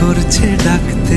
করছে ডাকতে।